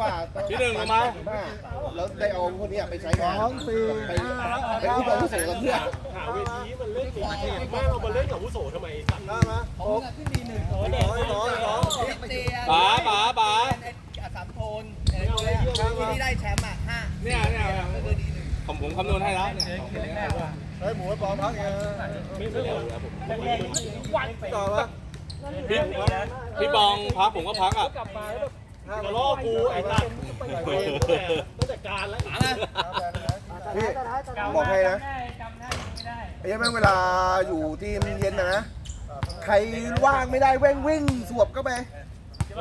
ว่าที่หนึ่งเอามาแล้วได้เอาพวกเนี้ยไปใช้งานสองสี่ไปห้าไปผู้บริโภคกับเพื่อนหาเวทีมันเล่นตีเกมไม่เอามาเล่นกับวุโสทำไมสัตว์ได้ไหมผมขึ้นดีหนึ่งโอ้สองสองสองเตียป๋าป๋าป๋าอัสามโทนอะไรพวกเนี้ยที่ที่ได้แชมป์อะห้าเนี่ยเนี่ยก็คือดีหนึ่งผมผมคำนวณให้แล้วเนี่ยเฮ้ยหมูไอ้ปอมพักเองไม่ไม่เอาต่อปะพี่พี่บองพักผมก็พักอะ จะล่อกูไอ้สัตว์ตั้งแต่การแล้วพี่บอกให้นะไอ้แม่งเวลาอยู่ทีมเย็นนะใครว่างไม่ได้แว่งวิ่งสวบเข้าไป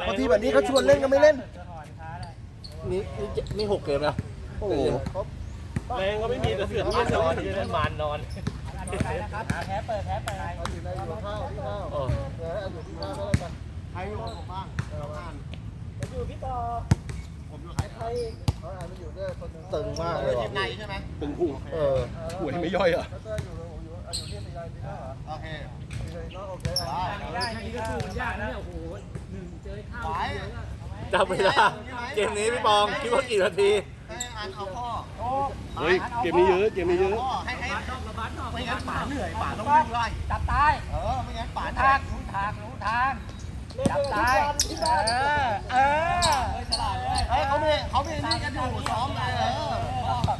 บางทีแบบนี้เขาชวนเล่นก็ไม่เล่นนี่นี่หกเกมแล้วโอ้โหแรงก็ไม่มีแต่เสือกเล่นนอนเล่นมันนอนแพ้เปิดแพ้เปิดเอาอยู่ในอยู่ข้าวที่ข้าวเออเอาอยู่ที่ข้าวก็แล้วกั นใครอยู่ผมบ้างเราอ่านอยู่พี่ต่อเขาอ่านมันอยู่ด้วยคนหนึงตึงมากเลยว่ะในใช่ไหมตึงพุ่งเออหัวไม่ย่อยอะแล้วก็อยู่อยู่อยู่ที่ตีไรตีหน้าเหรอโอเคตีไรเนาะโอเคอะได้นี่ก็สู้ยากนะเนี่ยโอ้โหหนึ่งเจอข้าวจำไม่ได้เกมนี้พี่บองคิดว่ากี่นาทีให้อ่านเอาพ่อเฮ้ยเกมนี้เยอะเกมนี้เยอะพ่อให้ให้ไม่งั้นป๋าเหนื่อยป๋าต้องวิ่งไล่จับตายเออไม่งั้นป๋าทางรู้ทางรู้ทางจับตายเออเออเฮ้ย เขาไม่เขาไม่นี่กันอยู่ซ้อมเลยเออ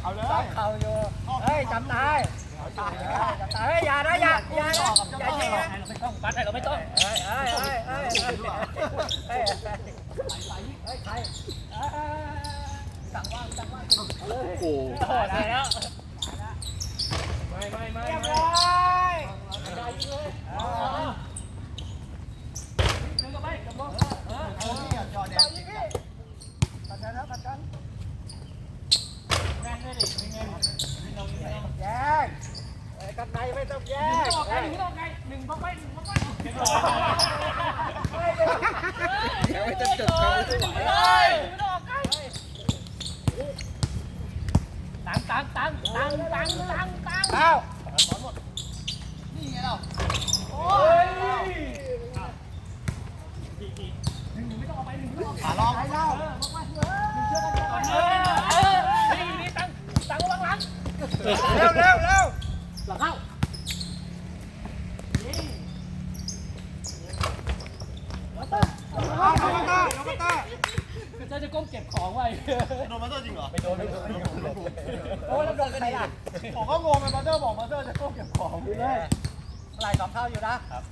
เอาเลยเขาอยู่เฮ้ยจับตายจับตายเฮ้ยอย่านะอย่าอย่านะอย่ายิงนะเราไม่ต้องปัดให้เราไม่ต้องเฮ้ยเฮ้ยเฮ้ยเฮ้ยเฮ้ยเฮ้ยใครสั่งว่างสั่งว่างโอ้โหโอ้ได้แล้วไม่ไม่ไม่ เรียบ ไม่ ร้อยจอแดนปัดกันนะปัดกันแม่งด้วยดิไม่เงินแยกกันในไม่ต้องแยกหนึ่งต้องไงหนึ่งต้องไปหนึ่งต้องไป ไม่ต้องจดเขา ตังตังตังตังตังตังตังเอานี่ไงเราโอ้ย ขาลองให้เล่าหนึ่งเชื่อกันก่อนเออนี่นี่ตังตังวางหลังเร็วเร็วเร็วหลังเข้าเอาเอามาต้าเอามาต้าเจะจะก้มเก็บของไว้โดนมาต้าจริงเหรอไม่โดนไม่โดนโอ้แล้วโดนกันไหนล่ะผมก็งงไงมาต้าบอกมาต้าจะก้มเก็บของเลยไหลสองเท่าอยู่นะครับ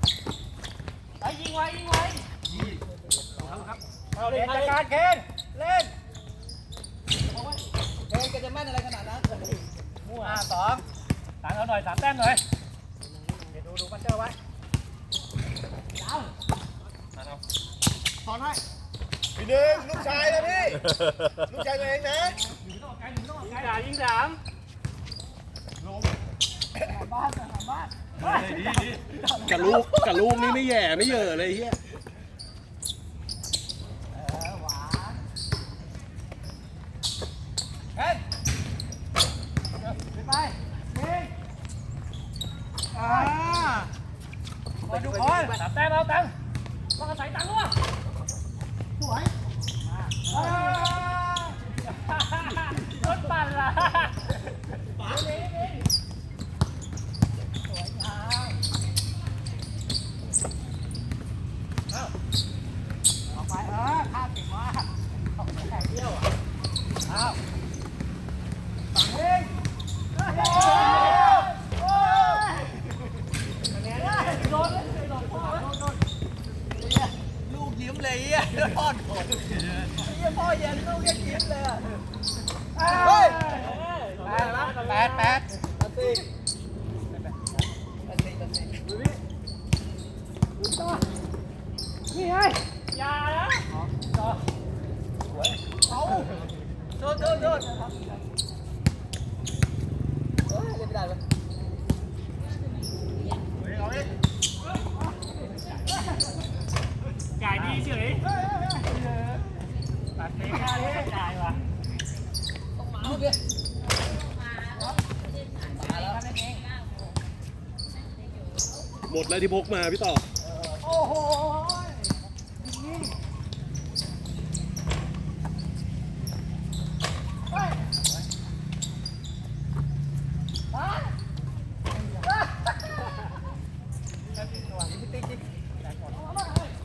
ไอ้ยิงไว้ยิงไว้ เล่นจัดการเคนเล่นเคนก็จะแม่นอะไรขนาดนั้นมั่วห้าสองตังเอาหน่อยสามแต้มหน่อยเดี๋ยวดูดูมันเจอไว้สอนให้พี่หนึ่งลูกชายนะพี่ ลูกชายตัวเองนะยิงสามยิงสามบ้านบ้านดีดีกับลูกกับลูกนี่ไม่แย่ไม่เยอะเลยเฮีย หวาน เคนไปไปเคนอ่าไปดูคนสามแต้มเอาตังต้องอาศัยตังค์ด้วยสวยรถปั่นล่ะป๋าเลยสวยงามเอาไปเออข้ามเก่งมากเอาไปแข่งเดียวอะเอาสั่งเองโอ้ยโอ้ยโดนเลยโดนพ่อโดนโดน ลูกยิ้มเลยอะแล้ว พ่อโดนไอ้พ่อเย็นลูกยังยิ้มเลยอะเฮ้ยแปดแปดตัดสิตัดสิตัดสิดูนี่ดูต่อนี่ไงอย่านะต่อสวยเอาโดนโดนโดนเฮ้ยเล่นไม่ได้เลย หมดแล้วที่พกมาพี่ต่อ โอ้โห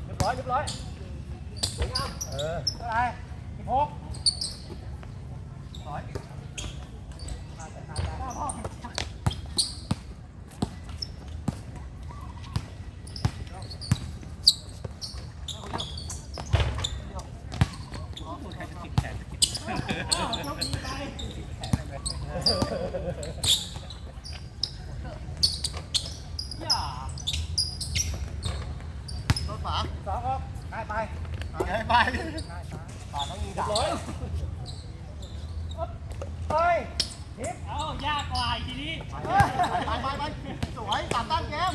เรียบร้อยเรียบร้อยสวยงามเอออะไรที่พก สองออกไปไปไปไปป่าต้องยิงดาบเฮ้ยเอายากกว่าทีนี้ไปไปไปไปสวยตัดตั้งเกม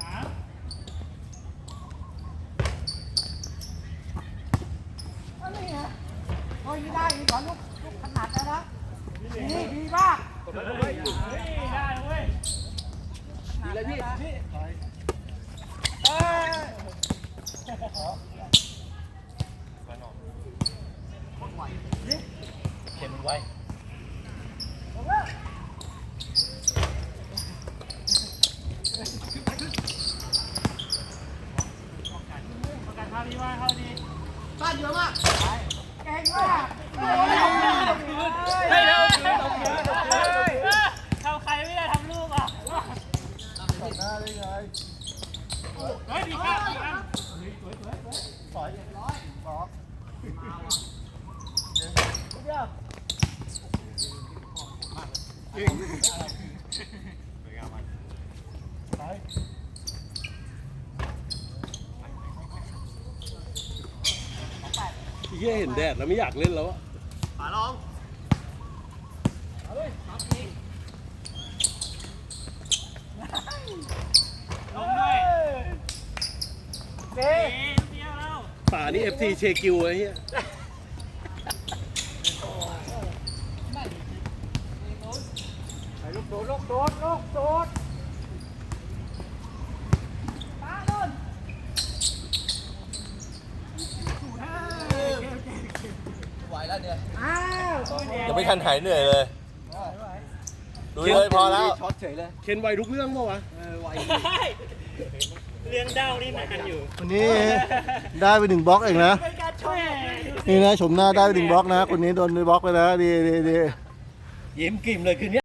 สามอันนี้ไงโอ้ยได้ดีกว่าลูกลูกขนาดแล้วนะดีดีมากเฮ้ยได้เว้ยดีเลยพี่นี่ เอ้ยเข็นไว้บ้านเยอะมาก เก่งมากไม่เอาคืนเอาใครไม่ได้ทำลูกอะ เฮ้ยดีครับดีครับพี่เห็นแดดแล้วไม่อยากเล่นแล้วอะฝาลอง ลงด้วย เด็ก เอ๊ะเดียว แล้วป่านี่ FT เชกิวไอ้เหี้ยลูกโดดลูกโดดลูกโดดป้าโดนไหวแล้วเนี่ยอ้าวตัวเดียว ยังไม่ทันหายเหนื่อยเลย ดูเลยพอแล้ว ช็อตเฉยเลยเคนไวทุกเรื่องปะวะเออไหวเรื่องเด้านี่นานอยู่วันนี้ได้ไปหนึ่งบล็อกเองนะเป็นการช่วยนี่นะชมหน้าได้ไปหนึ่งบล็อกนะ คนนี้โดนบล็อกไปแล้วดีดีดียิ้มกลิ่มเลยคืนนี้